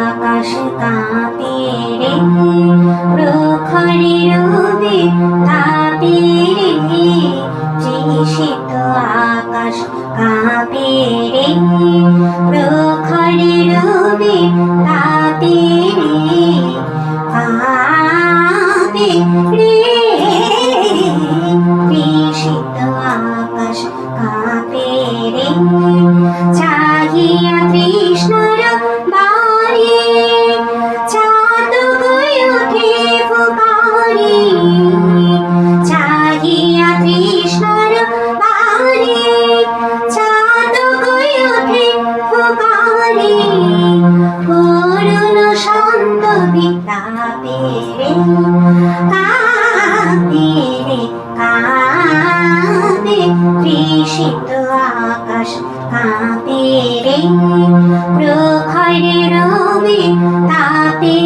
আকাশ কাঁপে রে প্রখরে রবি তাপে রে তৃষিত আকাশ কাঁপে রে প্রখরে রবি তাপে রে কাঁপে রে তৃষিত আকাশ কাঁপে রে চাহিয়া কৃষ্ণর বাড়ি গয় ওঠে ফুকারি চাহিয়া কৃষ্ণর বাড়ি কাঁপে রে আকাশ কাঁপে প্রখরে রবি তাপে